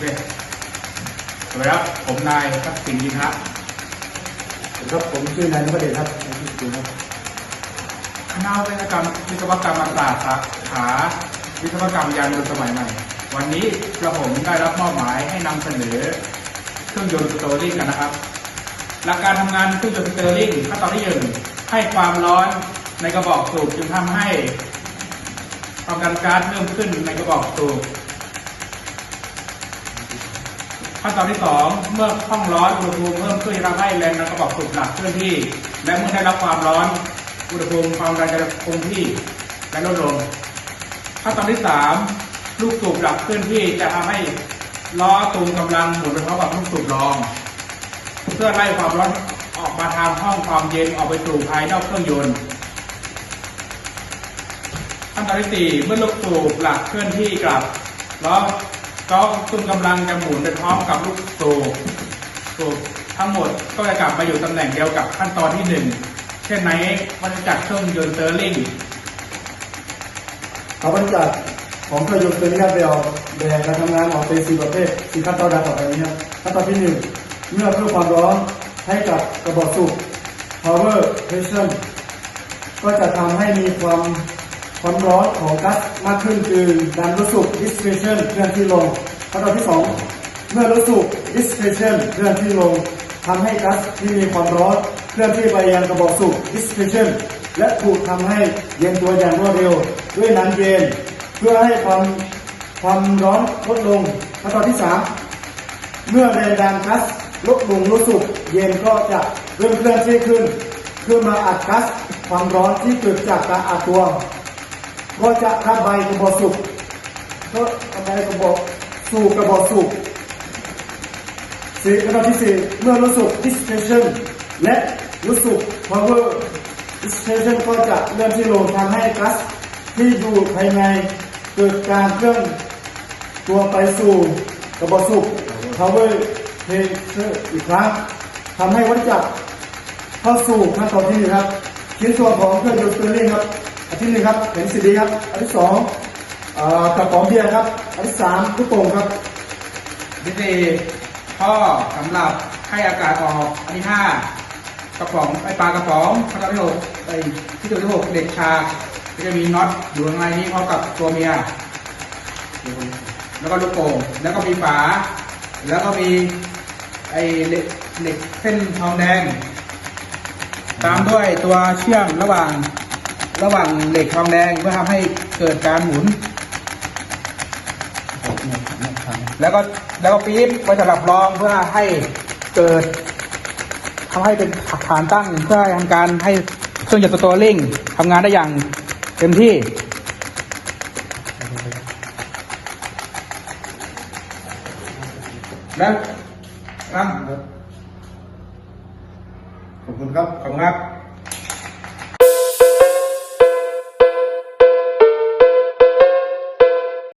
เคสวัสดีครับผมนายทักษิณยินฮะครับผมชื่อนายนพเดชครับนายที่ครับคณะวิศวกรรมวิศวกรรมศาสตร์สาขาวิศวกรรมยานยนต์สมัยใหม่ วันนี้กระผมได้รับมอบหมายให้นำเสนอเครื่องยนต์สเตอร์ลิงกันนะครับ หลักการทำงานเครื่องยนต์สเตอร์ลิงขั้นตอนที่หนึ่งให้ความร้อนในกระบอกสูบจึงทำให้ความดันก๊าซเพิ่มขึ้นในกระบอกสูบ ขั้นตอนที่สองเมื่อห้องร้อนอุณหภูมิเพิ่มขึ้นจะทำให้แรงดันกระบอกสูบหลักเคลื่อนที่ และเมื่อได้รับความร้อนอุณหภูมิความดันจะคงที่และลดลงขั้นตอนที่สามลูกสูบหลักเคลื่อนที่จะทำให้ล้อตูงกำลังหมุนไปพร้อมกับลูกสูบรอง เพื่อไล่ความร้อนออกมาทางห้องความเย็นออกไปสู่ภายนอกเครื่องยนต์ขั้นตอนที่สี่เมื่อลูกสูบหลักเคลื่อนที่กลับล้ว ก็ตุนกำลังจะหมุนไปพร้อมกับลูกสูบสูบทั้งหมดก็จะกลับมาอยู่ตำแหน่งเดียวกับขั้นตอนที่หนึ่งเช่นในวัฏจักรเครื่องยนต์เตอร์ลิงเอาบรรจักของเครื่องยนต์ตัวนี้ครับไปออกแบบการทำงานออกเป็นสี่ประเภทสี่ขั้นตอนดังต่อไปนี้ครับขั้นตอนที่หนึ่งเมื่อเพิ่มความร้อนให้กับกระบอกสูบ power pressure ก็จะทำให้มีความ ความร้อนของก๊าซมากขึ้นคือการรู้สึก dissipation เคลื่อนที่ลงขั้นตอนที่สองเมื่อรู้สึก dissipation เคลื่อนที่ลงทำให้ก๊าซที่มีความร้อนเคลื่อนที่ไปยังกระบอกสูบ dissipation และถูกทำให้เย็นตัวอย่างรวดเร็ว ด้วยน้ำเย็น เพื่อให้ความความร้อนลดลงขั้นตอนที่สามเมื่อแรงดันก๊าซลดลงรู้สึกเย็นก็จะเริ่มเคลื่อนที่ขึ้นเพื่อมาอัดก๊าซความร้อนที่เกิดจากการอัดตัว ก็จะระบกระบอกสูบก็ระบกระบอกสู่กระบอกสูบสี่ขั้นตอนที่สี่เมื่อรู้สึก dissipation และรู้สึก power dissipation ก็จะเลื่อนที่ลงทำให้ก๊าซที่อยู่ภายในเกิดการเคลื่อนตัวไปสู่กระบอกสูบ power pressure อีกครั้งทำให้วัฏจักรเข้าสู่ขั้นตอนที่นี่ครับชิ้นส่วนของเครื่องยนต์เตอร์ลิงครับ อันที่หนึ่งครับแผงสีดีครับ อันที่สองกระป๋องเบียร์ครับ อันที่สามลูกโป่งครับที่สี่ท่อสำหรับให้อากาศออกอันที่ห้ากระป๋องไอปลากระป๋องขั้นตอนที่หกไอที่ตัวที่หกเด็กชาก็จะมีน็อตอยู่ข้างในนี้พร้อมกับตัวเมีย แล้วก็ลูกโป่งแล้วก็มีฝา แล้วก็มีไอเหล็กเหล็กเส้นทองแดง ตามด้วยตัวเชื่อมระหว่าง ระหว่างเหล็กทองแดงเพื่อทำให้เกิดการหมุน แล้วก็แล้วก็ปี๊บไว้สำหรับรองเพื่อให้เกิดทำให้เป็นฐานตั้งเพื่อทำการให้เครื่องยนต์สโตรลิงทำงานได้อย่างเต็มที่แล้วครับขอบคุณครับ ขอบคุณครับ